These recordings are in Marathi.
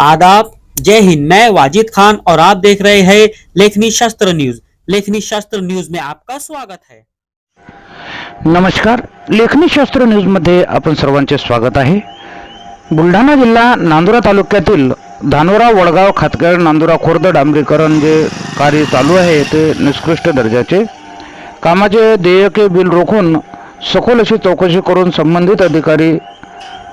आदाब। जय हिंद। मैं वाजिद खान और आप देख रहे हैं लेखनी शास्त्र न्यूज। लेखनी शास्त्र न्यूज में आपका स्वागत है। नमस्कार। लेखनी शास्त्र न्यूजमध्ये आपण सर्वांचे स्वागत आहे. बुलढाणा जिल्हा नांदुरा तालुक्यातील धानोरा वडगाव खातखेड नांदुरा खुर्द डांबरीकरण जे कार्य चालू आहे ते निकृष्ट दर्जाचे. कामाचे देयके बिल रोखून सखोल अशी चौकशी करून संबंधित अधिकारी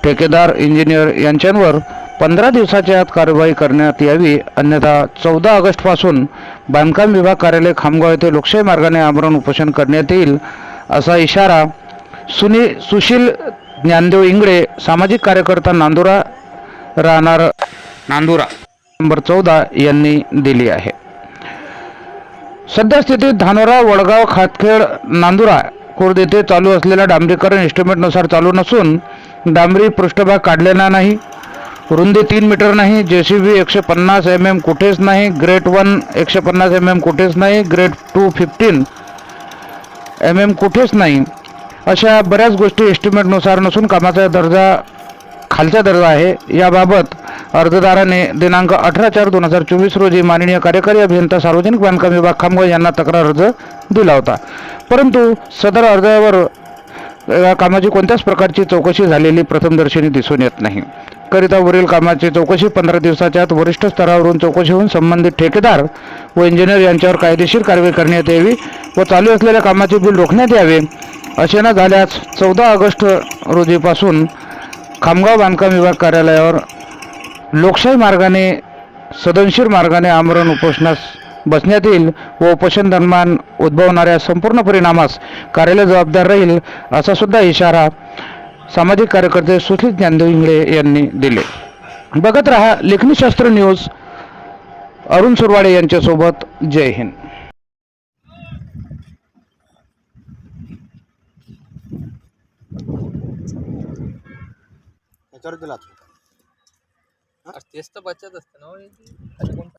ठेकेदार इंजिनियर यांच्यांवर पंधरा दिवसाच्या आत कारवाई करण्यात यावी अन्यथा चौदा ऑगस्टपासून बांधकाम विभाग कार्यालय खामगाव येथे लोकशाही मार्गाने आमरण उपोषण करण्यात येईल असा इशारा सुनी सुशील ज्ञानदेव इंगळे सामाजिक कार्यकर्ता नांदुरा राहणार नांदुरा नंबर चौदा यांनी दिली आहे. सध्या स्थितीत धानोरा वडगाव खातखेड नांदुरा खुर्द येथे चालू असलेल्या डांबरीकरण एस्टिमेटनुसार चालू नसून डांबरी पृष्ठभाग काढलेला नाही. रुंदी तीन मीटर नाही जे सी बी एकशे पन्नास एम एम कुठेच नाही ग्रेट वन एकशे पन्नास एम एम कुठेच नाही great two fifteen M M कुठेच नाही. अशा बऱ्याच गोष्टी एस्टिमेटनुसार नसून कामाचा दर्जा खालचा दर्जा आहे. याबाबत अर्जदाराने दिनांक अठरा चार दोन हजार चोवीस रोजी माननीय कार्यकारी अभियंता सार्वजनिक बांधकाम विभाग खामगाव यांना तक्रार अर्ज दिला होता. परंतु सदर अर्जावर या कामाची कोणत्याच प्रकारची चौकशी झालेली प्रथमदर्शनी दिसून येत नाही. याकरिता वरील कामाची चौकशी पंधरा दिवसाच्या आत वरिष्ठ स्तरावरून चौकशी होऊन संबंधित ठेकेदार व इंजिनियर यांच्यावर कायदेशीर कारवाई करण्यात यावी व चालू असलेल्या कामाचे बिल रोखण्यात यावे असे न झाल्यास चौदा ऑगस्ट रोजीपासून खामगाव बांधकाम विभाग कार्यालयावर लोकशाही मार्गाने सदनशीर मार्गाने आमरण उपोषणास बसण्यात येईल व उपोषण दरम्यान उद्भवणाऱ्या संपूर्ण परिणामास कार्यालय जबाबदार राहील असा सुद्धा इशारा सामाजिक कार्यकर्ते सुशील ज्ञानदेव इंगळे यांनी दिले. बघत रहा लेखनीशास्त्र न्यूज. अरुण सुरवाडे यांच्यासोबत जय हिंद. त्याच्यावर दिला अरे तेच तर बचत असते ना हो